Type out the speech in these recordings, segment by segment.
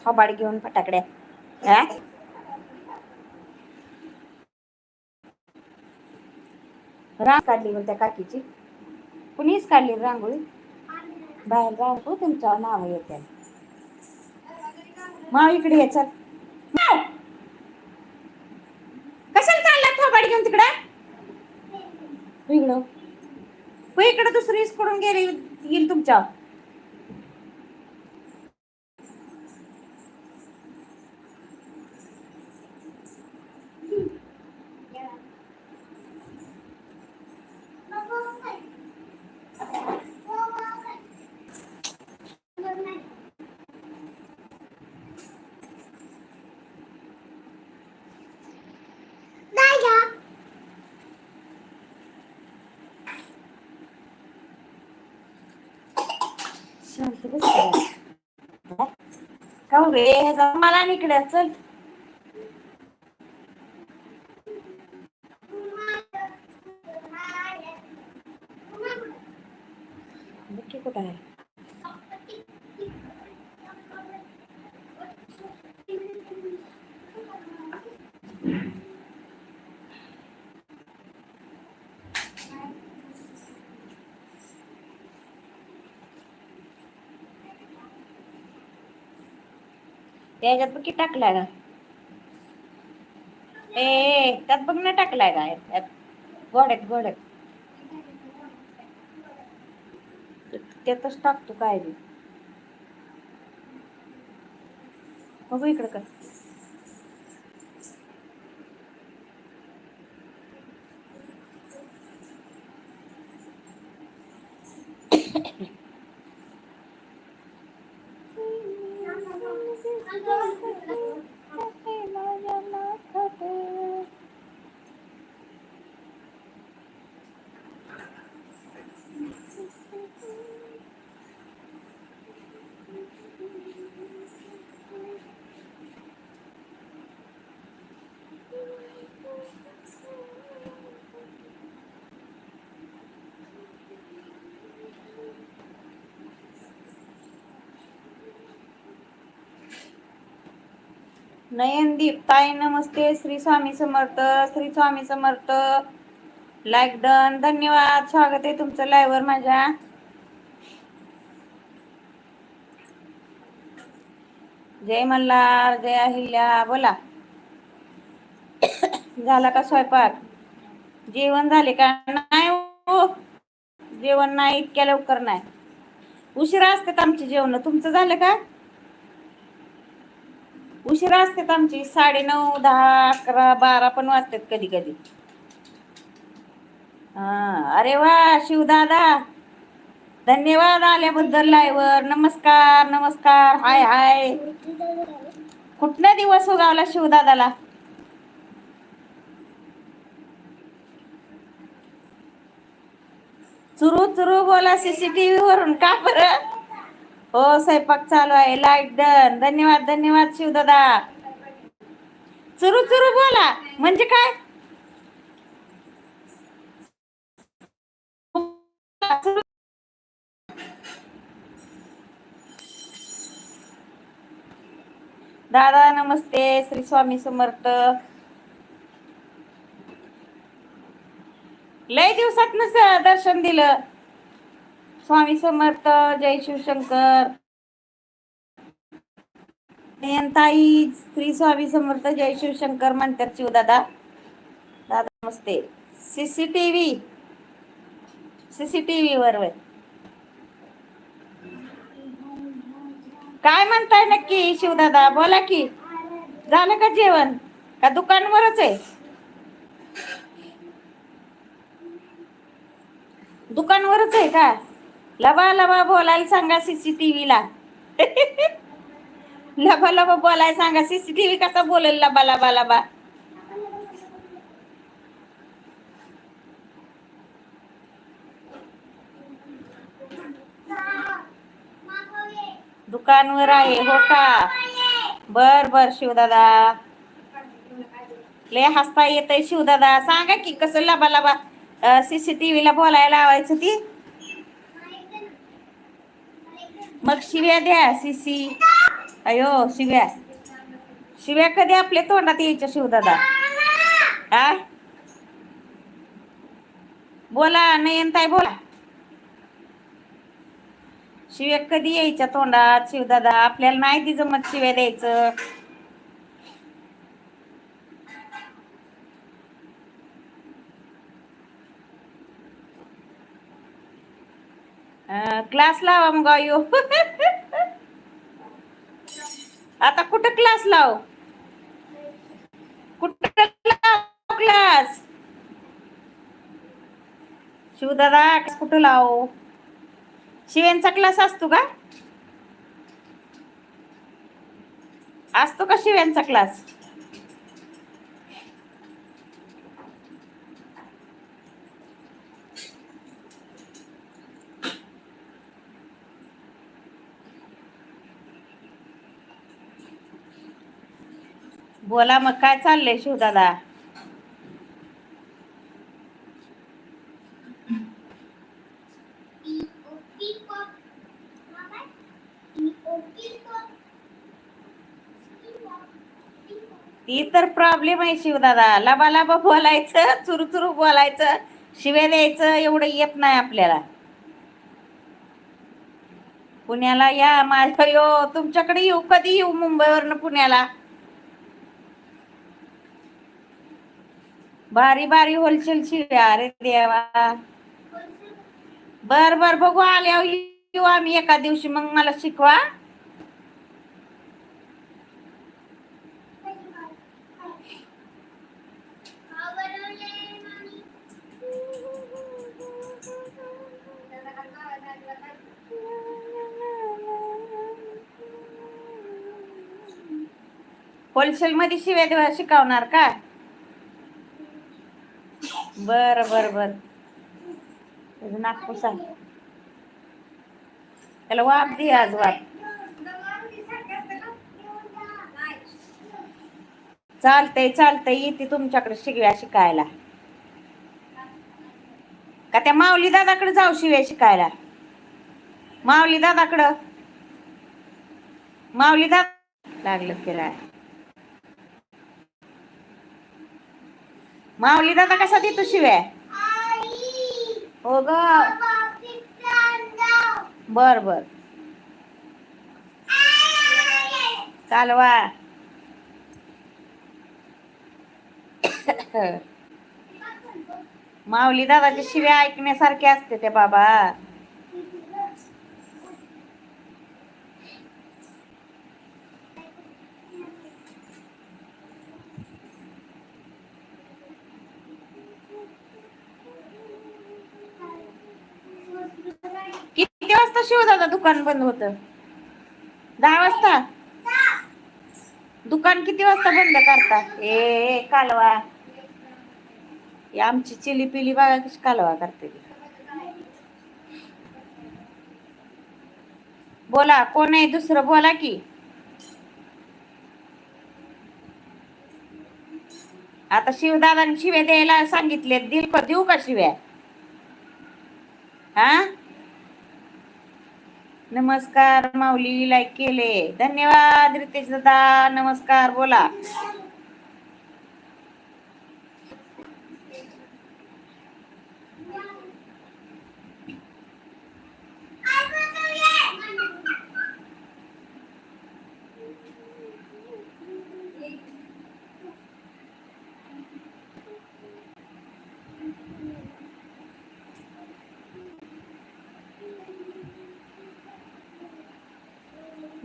थोबाड घेऊन फटाकड्या रांग काढली बरं काकीची. कुणीच काढली रांगोळी? बाहेर रांगो तुमच्या नाव येते माव इकडे ये चल. कशाला चालला थोबाड घेऊन तिकडे? इकडं. इकडं इकडे दुसरी कडून गेली येईल तुमच्या शांत बस जरा. का हो रे मला निकड चल कुठं आहे? त्याच्यात बघ की टाकलाय का ए त्यात बघ ना टाकलाय का त्यात गोड्यात गोड्यात. त्यातच टाकतो काय बी. बघू इकडं कसं. नयनदीप ताई नमस्ते श्री स्वामी समर्थ श्री स्वामी समर्थ. लाईक डन धन्यवाद. स्वागत आहे तुमचं लाईव्हवर माझ्या. जय मल्हार जय अहिल्या. बोला. झाला का स्वयंपाक? जेवण झाले का? नाही हो. जेवण नाही इतक्या लवकर नाही. उशिरा असतात आमची जेवण. तुमचं झालं का? उशिरा असतात आमची. साडे नऊ दहा अकरा बारा पण वाजतात कधी कधी. हा अरे वा शिवदादा धन्यवाद आल्याबद्दल लाईव्हवर. नमस्कार नमस्कार. हाय हाय. कुठला दिवस उगावला शिवदादाला चुरू चुरू बोला सीसीटीव्ही वरून का बरं? हो स्वयंपाक चालू आहे. लाइट डन धन्यवाद धन्यवाद शिवदादा. चुरू चुरू बोला. म्हणजे काय? दादा नमस्ते. श्री स्वामी समर्थ. लय दिवसात दर्शन दिलं. स्वामी समर्थ जय शिवशंकर. ताई श्री स्वामी समर्थ जय शिवशंकर म्हणतात शिवदादा दादा. नमस्ते. सीसीटीव्ही सीसीटीव्ही वर काय म्हणताय नक्की शिवदादा बोला की. झालं का जेवण? का दुकानवरच आहे? दुकानवरच आहे का? लबा लबा बोलायला सांगा सीसीटीव्ही ला लबा लबा बोलायला सांगा सीसीटीव्ही कसा बोलेल लबा लबा लबा. दुकानवर आहे हो का? बर बर शिवदादा. लय हसता येतय शिवदादा. सांगा की कसं लबा लबा सीसीटीव्ही ला बोलायला लावायचं ती? मग शिव्या द्या सीसी. अयो शिव्या. शिव्या कधी आपल्या तोंडात यायच्या शिवदादा आ? बोला नयनताई बोला. शिव्या कधी यायच्या तोंडात शिवदादा आपल्याला नाही ती जमत शिव्या द्यायचं. क्लास लावा मग अयो आता कुठं क्लास लाव? कुठं क्लास शिवदादा कुठं लाव? शिव्यांचा क्लास असतो का? असतो का शिव्यांचा क्लास बोला मग काय चाललंय शिवदादा? ती तर प्रॉब्लेम आहे शिवदादा. लबा लबा बोलायचं चुरू चुरू बोलायचं शिव्या द्यायचं एवढं येत नाही आपल्याला. पुण्याला या माझ्या यो तुमच्याकडे येऊ कधी येऊ मुंबईवरनं पुण्याला? भारी भारी होलसेल शिव्या. अरे देवा. बर बर बघू आल्यावर हो, येऊ आम्ही एका दिवशी. मग मला शिकवा. होलसेल मध्ये शिव्या देवा शिकवणार का? बर बर बर. त्याचं नागपूस आहे त्याला वाप दे आज वाप चालतंय चालतंय. येते तुमच्याकडे शिकव्या शिकायला. का त्या माऊली दादाकडे जाऊ शिव्या शिकायला? माऊली दादाकडं? माऊली दादा लागलं फिराय माऊली दादा कसा देतो शिव्या? हो ग. बर बर. चालवा. माऊली दादाच्या शिव्या ऐकण्यासारखे असते ते बाबा. किती वाजता शिवदादा दुकान बंद होत. दहा वाजता? दुकान किती वाजता बंद करता? ए कालवा. आमची चिली पिली बघा कशी कालवा करते ती. बोला कोण आहे? दुसरं बोला की. आता शिवदादाने शिव्या द्यायला सांगितले दिल देऊ का शिव्या? हा? नमस्कार माऊली लाईक केले. धन्यवाद रितेश दादा. नमस्कार बोला.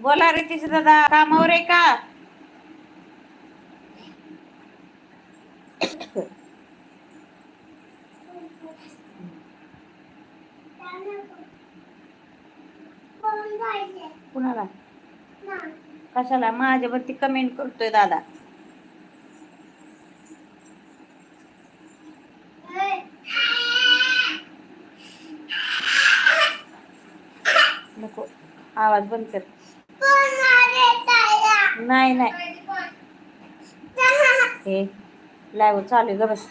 बोला रितेश दादा कामावर आहे का? कुणाला? कशाला? माझ्यावरती कमेंट करतोय दादा. नको. आवाज बंद कर. नाही नाही. हे लाय चालू ग बस.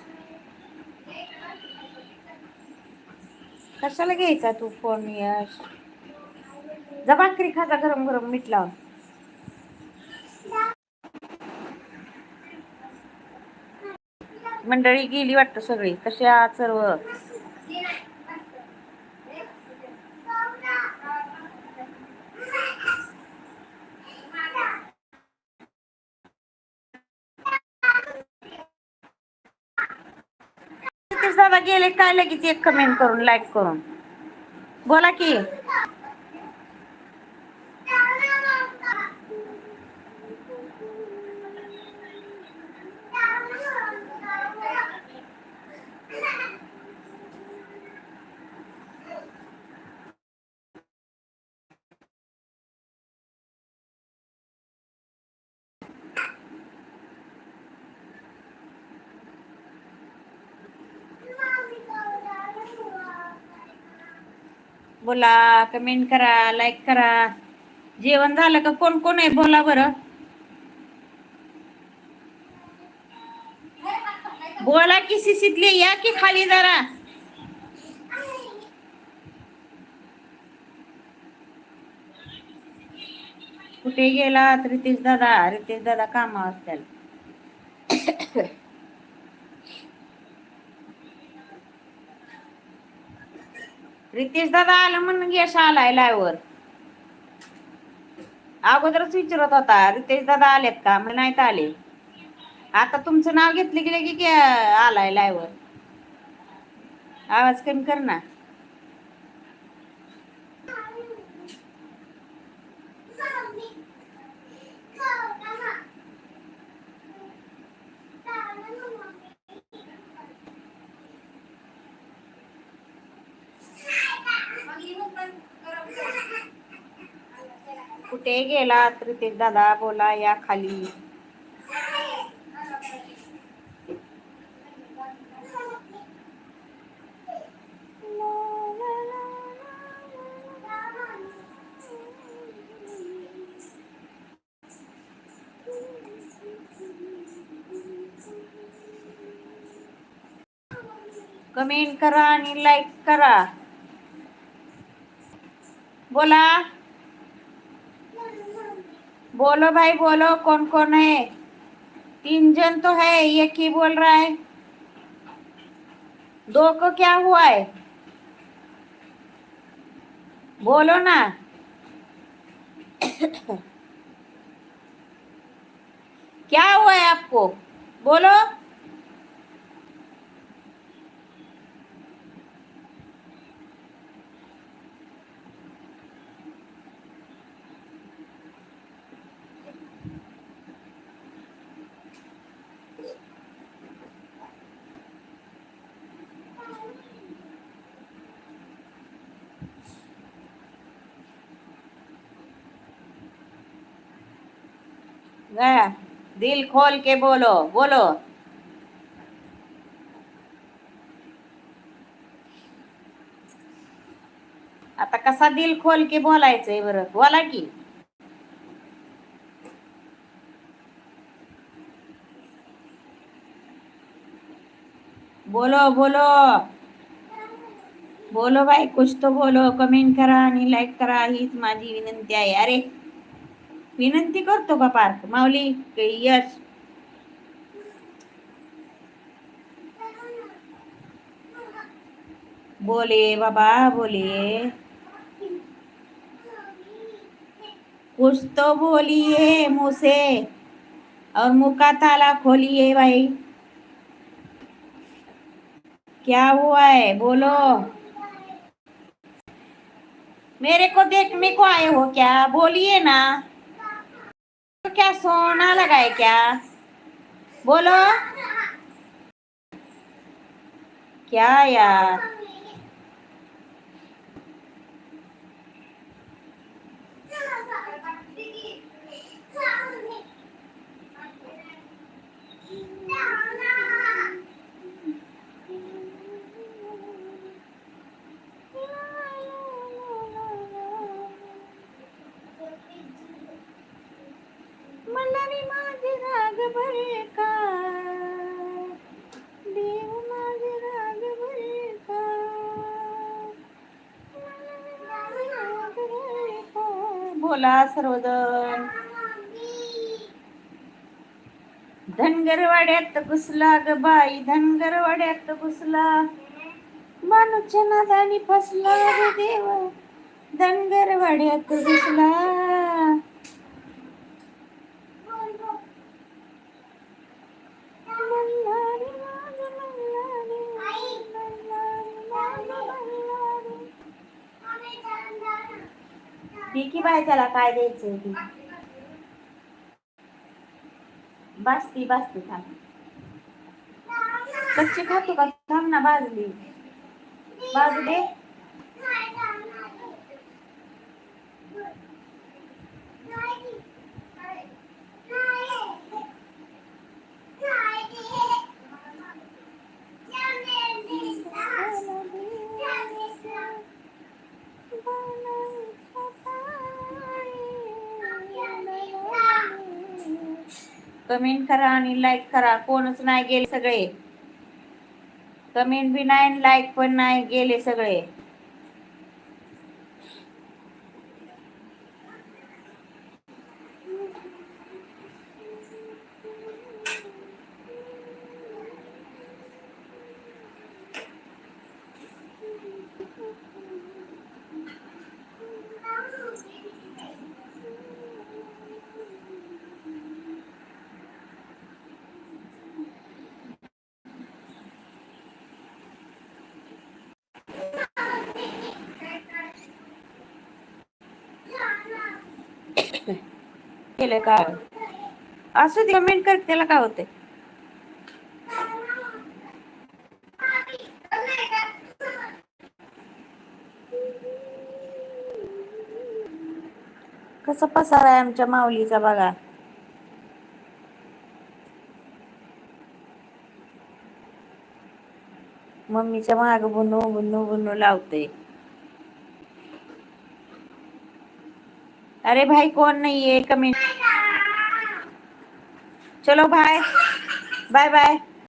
कशाला घ्यायचा तू फोन यश? जबाकरी खाजा गरम गरम मीठ मंडळी गेली वाटत सगळी. कशा सर्व? दादा गेले काय लगेच एक कमेंट करून लाईक करून. बोला की. बोला कमेंट करा लाईक करा. जेवण झालं का? कोण कोण आहे? बोला बरं. बोला की शिशीतले या की खाली जरा. कुठे गेला? रितेश दादा रितेश दादा कामा असतील. रितेश दादा आलं म्हणून यश आलाय लायवर. अगोदरच विचारत होता रितेश दादा आलेत का? मग नाहीत आले. आता तुमचं नाव घेतलं की लगे की आलाय लायवर. आवाज कमी कर ना. कुठे गेला रितेश दादा बोला या खाली. कमेंट करा आणि लाईक करा. बोला. बोलो भाई बोलो कौन कौन है? तीन जन तो है ये की बोल रहा है? दो को क्या हुआ है? बोलो ना। क्या हुआ है आपको? बोलो। दिल खोल के बोलो बोलो आता कसा दिल खोल के बोलायचंय बरं बोला की बोलो बोलो बोलो भाई कुछ तो बोलो कमेंट करा आणि लाईक करा हीच माझी विनंती आहे अरे विनंती करतो का पार्क माऊली यश बोले बाबा बोले. कुछ तो बोलिए मुँह से और मुँह का ताला खोलिए भाई क्या हुआ है? बोलो. मेरे को देखने को आए हो क्या? बोलिए ना. तो क्या सोना लगा है क्या? बोलो। क्या यार? Yeah माझे राग भरे का देव माझे राग भरे का मलारी माझे राग भरे का. बोला सर्वजण. धनगरवाड्यात घुसला ग बाई धनगरवाड्यात घुसला. माणूसच्या नादानी फसला रे देव. धनगरवाड्यात घुसला. ती की बाय त्याला काय द्यायचंय ती? बासती बासती थांब. कच्ची खातो का? थांब ना बाजली. बाजू दे कमेंट करा आणि लाईक करा. कोणच नाही गेले सगळे. कमेंट बी नाही लाईक पण नाही गेले सगळे. केलं का? असू दे कमेंट कर त्याला काय होते कसं पसार आहे आमच्या माऊलीचा बघा. मम्मीच्या माग बुनू बुनू बुनू लावते. अरे भाई कोण नाहीये? कमेंट चलो बाय बाय बाय